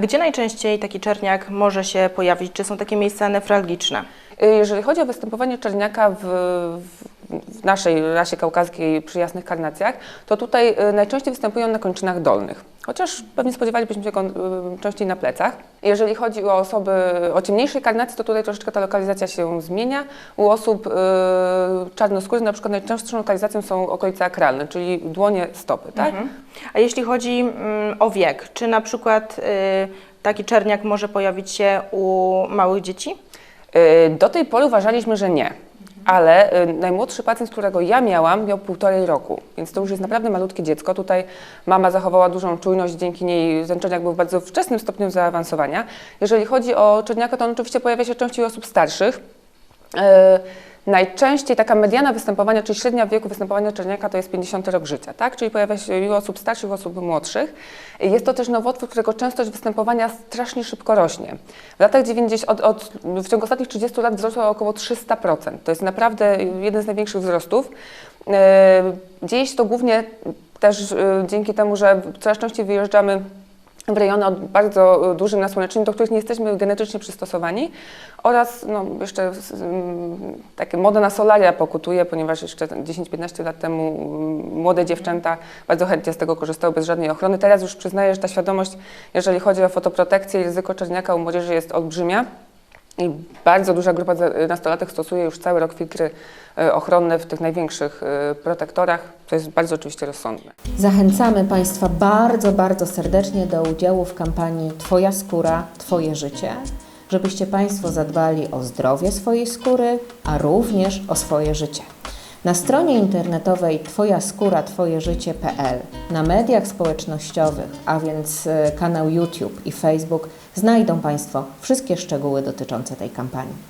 Gdzie najczęściej taki czerniak może się pojawić? Czy są takie miejsca newralgiczne? Jeżeli chodzi o występowanie czerniaka w, w, w naszej rasie kaukaskiej przy jasnych karnacjach, to tutaj y, najczęściej występują na kończynach dolnych. Chociaż pewnie spodziewalibyśmy się go y, częściej na plecach. Jeżeli chodzi o osoby o ciemniejszej karnacji, to tutaj troszeczkę ta lokalizacja się zmienia. U osób y, czarnoskórych na przykład najczęstszą lokalizacją są okolice akralne, czyli dłonie, stopy, tak? A jeśli chodzi mm, o wiek, czy na przykład taki czerniak może pojawić się u małych dzieci? Do tej pory uważaliśmy, że nie. Ale y, najmłodszy pacjent, którego ja miałam, miał półtorej roku, więc to już jest naprawdę malutkie dziecko. Tutaj mama zachowała dużą czujność, dzięki niej ten był w bardzo wczesnym stopniu zaawansowania. Jeżeli chodzi o czerniaka, to on oczywiście pojawia się częściej u osób starszych. Y, Najczęściej taka mediana występowania, czyli średnia wieku występowania czerniaka to jest 50 rok życia, tak? Czyli pojawia się u osób starszych, i u osób młodszych. Jest to też nowotwór, którego częstość występowania strasznie szybko rośnie. W latach 90, od, od, w ciągu ostatnich 30 lat wzrosła około 300%. To jest naprawdę jeden z największych wzrostów. E, Dzieje się to głównie też e, dzięki temu, że coraz częściej wyjeżdżamy w rejony o bardzo dużym nasłonecznieniu, do których nie jesteśmy genetycznie przystosowani oraz no, jeszcze mm, takie moda na solaria pokutuje, ponieważ jeszcze 10-15 lat temu mm, młode dziewczęta bardzo chętnie z tego korzystały bez żadnej ochrony. Teraz już przyznaję, że ta świadomość, jeżeli chodzi o fotoprotekcję i ryzyko czerniaka u młodzieży jest olbrzymia. I bardzo duża grupa nastolatek stosuje już cały rok filtry e, ochronne w tych największych e, protektorach, co jest bardzo oczywiście rozsądne. Zachęcamy Państwa bardzo, bardzo serdecznie do udziału w kampanii Twoja skóra, Twoje życie, żebyście Państwo zadbali o zdrowie swojej skóry, a również o swoje życie. Na stronie internetowej Twoja skóra, Twoje życie.pl, na mediach społecznościowych, a więc e, kanał YouTube i Facebook, znajdą Państwo wszystkie szczegóły dotyczące tej kampanii.